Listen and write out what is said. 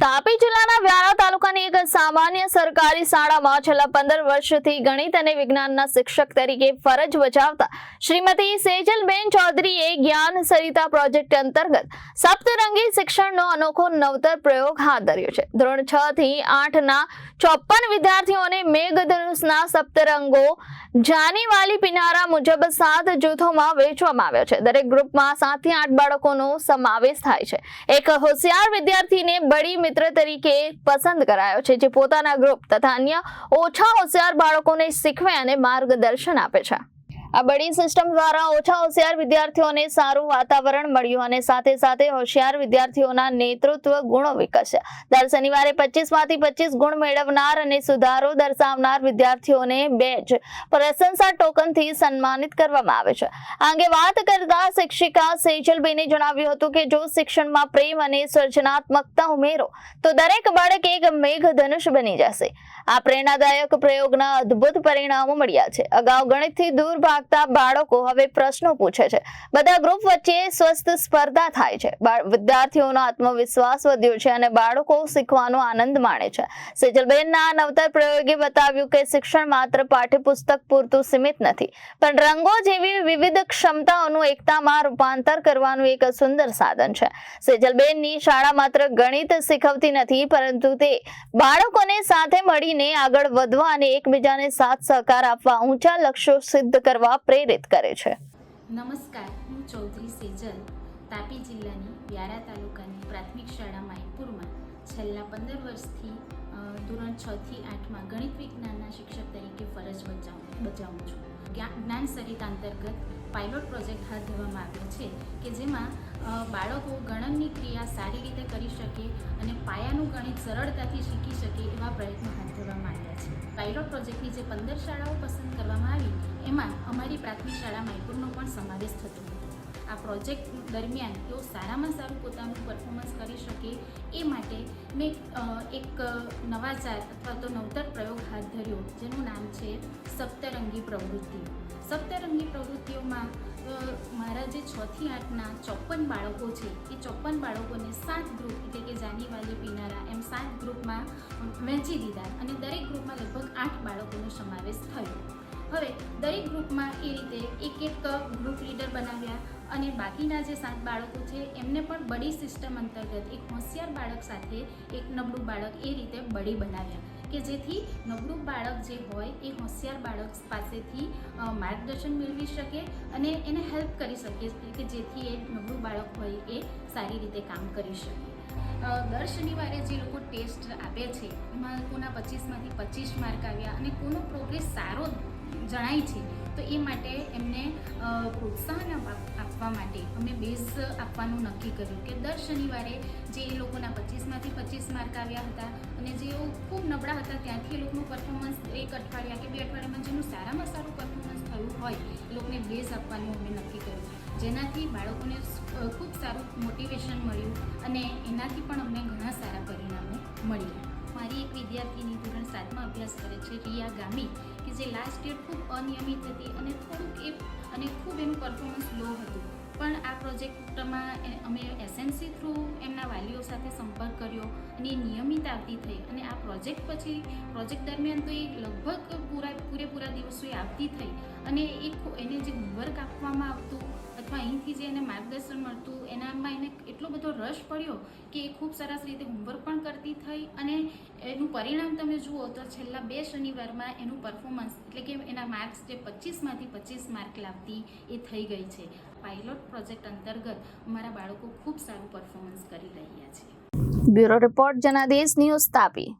તાપી જિલ્લાના વ્યારા તાલુકાની એક સામાન્ય સરકારી શાળામાં છેલ્લા પંદર વર્ષથી ગણિત અને વિજ્ઞાનના શિક્ષક તરીકે ફરજ બજાવતા શ્રીમતી સેજલબેન ચૌધરીએ જ્ઞાન સરિતા પ્રોજેક્ટ અંતર્ગત સપ્તરંગી શિક્ષણનો અનોખો નવતર પ્રયોગ હાથ ધર્યો છે. ધોરણ છ થી આઠના ચોપન વિદ્યાર્થીઓને મેઘધનુષના સપ્તરંગો જાનીવાલી પિનારા મુજબ સાત જૂથોમાં વહેંચવામાં આવ્યો છે. દરેક ગ્રુપમાં સાતથી આઠ બાળકોનો સમાવેશ થાય છે. એક હોશિયાર વિદ્યાર્થીને બડી મિત્ર તરીકે પસંદ કરાયો છે, જે પોતાના ગ્રુપ તથા અન્ય ઓછા હોશિયાર બાળકોને શીખવે અને માર્ગદર્શન આપે છે. આ બડી સિસ્ટમ દ્વારા ઓછા હોશિયાર વિદ્યાર્થીઓને સારું વાતાવરણ મળ્યું અને સાથે સાથે હોશિયાર વિદ્યાર્થીઓના નેતૃત્વ ગુણો વિકસ્યા. દર શનિવારે પચીસમાંથી પચીસ ગુણ મેળવનાર અને સુધારો દર્શાવનાર વિદ્યાર્થીઓને બેચ પ્રશંસા ટોકનથી સન્માનિત કરવામાં આવે છે. આ અંગે વાત કરતા શિક્ષિકા સેજલબેને જણાવ્યું હતું કે જો શિક્ષણમાં પ્રેમ અને સર્જનાત્મકતા ઉમેરો, તો દરેક બાળક એક મેઘધનુષ બની જશે. આ પ્રેરણાદાયક પ્રયોગના અદ્ભુત પરિણામો મળ્યા છે. અગાઉ ગણિતથી દૂર ભાગતા બાળકો હવે પ્રશ્નો પૂછે છે. બધા ગ્રુપ વચ્ચે સ્વસ્થ સ્પર્ધા થાય છે. વિદ્યાર્થીઓનો આત્મવિશ્વાસ વધ્યો છે અને બાળકો શીખવાનો આનંદ માણે છે. સેજલબેનના નવતર પ્રયોગે બતાવ્યું કે શિક્ષણ માત્ર પાઠ્યપુસ્તક પૂરતું સીમિત નથી, પણ રંગો જેવી વિવિધ ક્ષમતાઓનું એકતામાં રૂપાંતર કરવાનું એક સુંદર સાધન છે. સેજલબેનની શાળા માત્ર ગણિત શીખવતી નથી, પરંતુ તે બાળકોને સાથે મળીને આગળ વધવા અને એકબીજાને સાથ સહકાર આપવા ઊંચા લક્ષ્યો સિદ્ધ કરવા પ્રેરિત કરે છે. નમસ્કાર, હું ચૌધરી સેજલ, તાપી જિલ્લાની વ્યારા તાલુકાની પ્રાથમિક શાળા માયપુરમાં છેલ્લા પંદર વર્ષથી ધોરણ છ થી આઠમાં ગણિત વિજ્ઞાનના શિક્ષક તરીકે ફરજ બજાવું બજાવું છું. જ્ઞાન સરિતા અંતર્ગત પાયલોટ પ્રોજેક્ટ હાથ ધરવામાં આવ્યો છે કે જેમાં બાળકો ગણનની ક્રિયા સારી રીતે કરી શકે અને પાયાનું ગણિત સરળતાથી શીખી શકે એવા પ્રયત્નો હાથ ધરવામાં આવ્યા છે. પાયલોટ પ્રોજેક્ટની જે પંદર શાળાઓ પસંદ કરવામાં આવી, એમાં અમારી પ્રાથમિક શાળા માયપુરનો પણ સમાવેશ થતો હતો. આ પ્રોજેક્ટ દરમિયાન તેઓ સારામાં સારું પોતાનું પરફોર્મન્સ કરી શકે એ માટે મેં એક નવાચાર અથવા તો નવતર પ્રયોગ હાથ ધર્યો, જેનું નામ છે સપ્તરંગી પ્રવૃત્તિ સપ્તરંગી પ્રવૃત્તિઓમાં મારા જે છથી આઠના ચોપન બાળકો છે, એ ચોપન બાળકોને સાત ગ્રુપ એટલે કે જાનીવાલી પીનારા એમ સાત ગ્રુપમાં વહેંચી દીધા અને દરેક ગ્રુપમાં લગભગ આઠ બાળકોનો સમાવેશ થયો. હવે દરેક ગ્રુપમાં એ રીતે એક એક ગ્રુપ લીડર બનાવ્યા અને બાકીના જે સાત બાળકો છે, એમને પણ બડી સિસ્ટમ અંતર્ગત એક હોશિયાર બાળક સાથે એક નબળું બાળક એ રીતે બડી બનાવ્યા. કે જેથી નબળું બાળક જે હોય એ હોશિયાર બાળક પાસેથી માર્ગદર્શન મેળવી શકે અને એને હેલ્પ કરી શકે કે જેથી એ નબળું બાળક હોય એ સારી રીતે કામ કરી શકે. દર શનિવારે જે લોકો ટેસ્ટ આપે છે, એમાં કોના પચીસમાંથી પચીસ માર્ક આવ્યા અને કોનો પ્રોગ્રેસ સારો જણાય છે, તો એ માટે એમને પ્રોત્સાહન આપવા માટે અમે બેઝ આપવાનું નક્કી કર્યું કે દર શનિવારે જે એ લોકોના પચીસમાંથી પચીસ માર્ક આવ્યા હતા અને જેઓ ખૂબ નબળા હતા ત્યાંથી એ લોકોનું પરફોર્મન્સ એક અઠવાડિયા કે બે અઠવાડિયામાં જેનું સારામાં સારું પરફોર્મન્સ થયું હોય, એ લોકોને બેઝ આપવાનું અમે નક્કી કર્યું. જેનાથી બાળકોને ખૂબ સારું મોટિવેશન મળ્યું અને એનાથી પણ અમને ઘણા સારા પરિણામો મળ્યા. મારી એક વિદ્યાર્થીની ધોરણ સાતમાં અભ્યાસ કરે છે, રિયા ગામી કે જે લાસ્ટ યર ખૂબ અનિયમિત હતી અને થોડુંક એ અને ખૂબ એનું પરફોર્મન્સ લો હતું. પણ આ પ્રોજેક્ટમાં અમે એસએનસી થ્રુ એમના વાલીઓ સાથે સંપર્ક કર્યો અને એ નિયમિત આવતી થઈ અને આ પ્રોજેક્ટ પછી પ્રોજેક્ટ દરમિયાન તો એ લગભગ પૂરા પૂરેપૂરા દિવસો એ આવતી થઈ અને એ એને જે હોમવર્ક આપવામાં આવતું અથવા અહીંથી જે એને માર્ગદર્શન મળતું, એનામાં એને એટલો બધો રસ પડ્યો કે એ ખૂબ સરસ રીતે હોમવર્ક પણ કરતી થઈ અને એનું પરિણામ તમે જુઓ તો છેલ્લા બે શનિવારમાં એનું પરફોર્મન્સ એટલે કે એના માર્ક્સ જે પચીસમાંથી પચીસ માર્ક લાવતી એ થઈ ગઈ છે. પાયલોટ પ્રોજેક્ટ અંતર્ગત અમારા બાળકો ખૂબ સારું પરફોર્મન્સ કરી રહ્યા છે. Bureau report, Janadesh news Tapi.